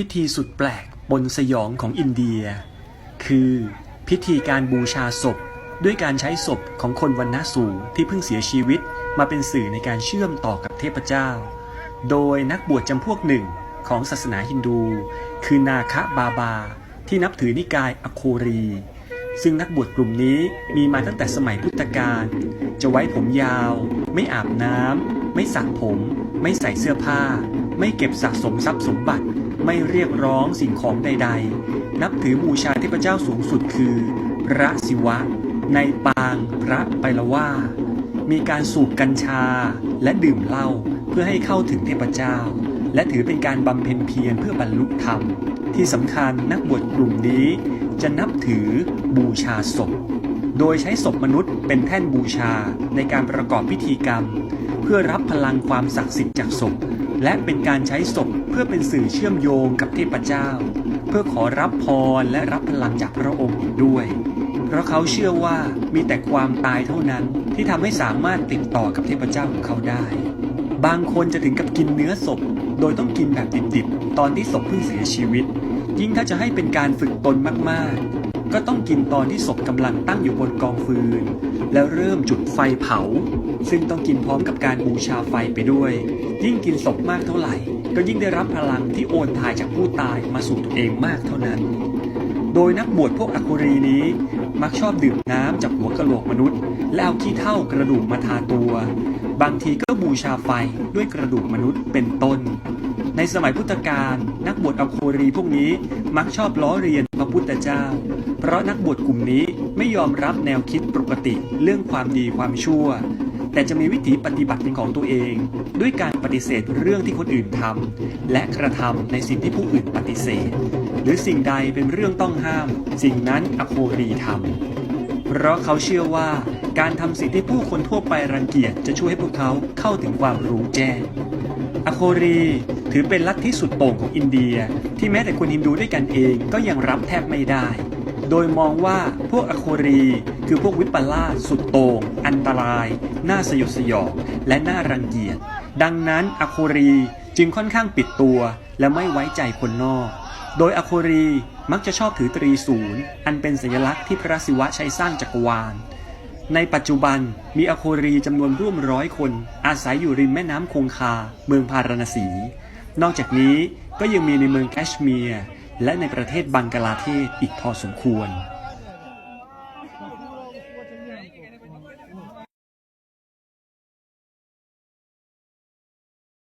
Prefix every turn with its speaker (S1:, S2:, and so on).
S1: พิธีสุดแปลกบนสยองของอินเดีย คือพิธีการบูชาศพ ด้วยการใช้ศพของคนวันณะสูงที่เพิ่งเสียชีวิตมาเป็นสื่อในการเชื่อมต่อกับเทพเจ้า โดยนักบวชจำพวกหนึ่งของศาสนาฮินดู คือนาคะบาบา ที่นับถือนิกายอโครี ซึ่งนักบวชกลุ่มนี้มีมาตั้งแต่สมัยพุทธกาลจะไว้ผมยาว ไม่อาบน้ำไม่สระผม ไม่ใส่เสื้อผ้า ไม่เก็บสะสมทรัพย์สมบัติ ไม่เรียกร้องสิ่งของใด ๆ นับถือบูชาเทพเจ้าสูงสุดคือ พระศิวะ ในปางพระไปละว่า มีการสูบกัญชาและดื่มเหล้าเพื่อให้เข้าถึงเทพเจ้า และถือเป็นการบำเพ็ญเพียรเพื่อบรรลุธรรม ที่สำคัญนักบวชกลุ่มนี้จะนับถือบูชาศพ โดยใช้ศพมนุษย์เป็นแท่นบูชาในการประกอบพิธีกรรม เพื่อรับพลังความศักดิ์สิทธิ์จากศพ และเป็นการใช้ศพเพื่อเป็นสื่อเชื่อมโยงกับเทพเจ้า เพื่อขอรับพรและรับพลังจากพระองค์อีกด้วย เพราะเขาเชื่อว่ามีแต่ความตายเท่านั้นที่ทำให้สามารถติดต่อกับเทพเจ้าของเขาได้ บางคนจะถึงกับกินเนื้อศพ โดยต้องกินแบบดิบๆตอนที่ศพเพิ่งเสียชีวิต ยิ่งถ้าจะให้เป็นการฝึกตนมากๆ ก็ต้องกินตอนที่ศพกำลังตั้งอยู่บนกองฟืน แล้วเริ่มจุดไฟเผา ซึ่งต้องกินพร้อมกับการบูชาไฟไปด้วย ยิ่งกินศพมากเท่าไหร่ ก็ยิ่งได้รับพลังที่โอนถ่ายจากผู้ตายมาสู่ตัวเองมากเท่านั้น โดยนักบวชพวกอคุรีนี้ มักชอบดื่มน้ำจากหัวกะโหลกมนุษย์ และเอาขี้เท่ากระดูกมาทาตัว บางทีก็บูชาไฟด้วยกระดูกมนุษย์เป็นต้น ในสมัยพุทธกาลนักบวชอโครีพวกนี้มักชอบล้อเรียนพระพุทธเจ้า เพราะนักบวชกลุ่มนี้ไม่ยอมรับแนวคิดปกติเรื่องความดีความชั่ว แต่จะมีวิถีปฏิบัติเป็นของตัวเอง ด้วยการปฏิเสธเรื่องที่คนอื่นทำและกระทำในสิ่งที่ผู้อื่นปฏิเสธ หรือสิ่งใดเป็นเรื่องต้องห้าม สิ่งนั้นอโครีทำ เพราะเขาเชื่อว่าการทำสิ่งที่ผู้คนทั่วไปรังเกียจจะช่วยให้พวกเขาเข้าถึงความรู้แจ้งอโครีถือเป็นลัทธิสุดโต่งของอินเดีย ที่แม้แต่คนฮินดูด้วยกันเองก็ยังรับแทบไม่ได้ โดยมองว่าพวกอโครีคือพวกวิปลาสสุดโต่งอันตราย น่าสยดสยองและน่ารังเกียจ ดังนั้นอโครีจึงค่อนข้างปิดตัวและไม่ไว้ใจคนนอก โดยอโครี มักจะชอบถือตรีศูนย์ อันเป็นสัญลักษณ์ที่พระศิวะใช้สร้างจักรวาล ในปัจจุบันมีอโครีจำนวนร่วมร้อยคน อาศัยอยู่ริมแม่น้ำคงคา เมืองพาราณสี นอกจากนี้ก็ยังมีในเมืองแคชเมียร์และในประเทศบังกลาเทศอีกพอสมควร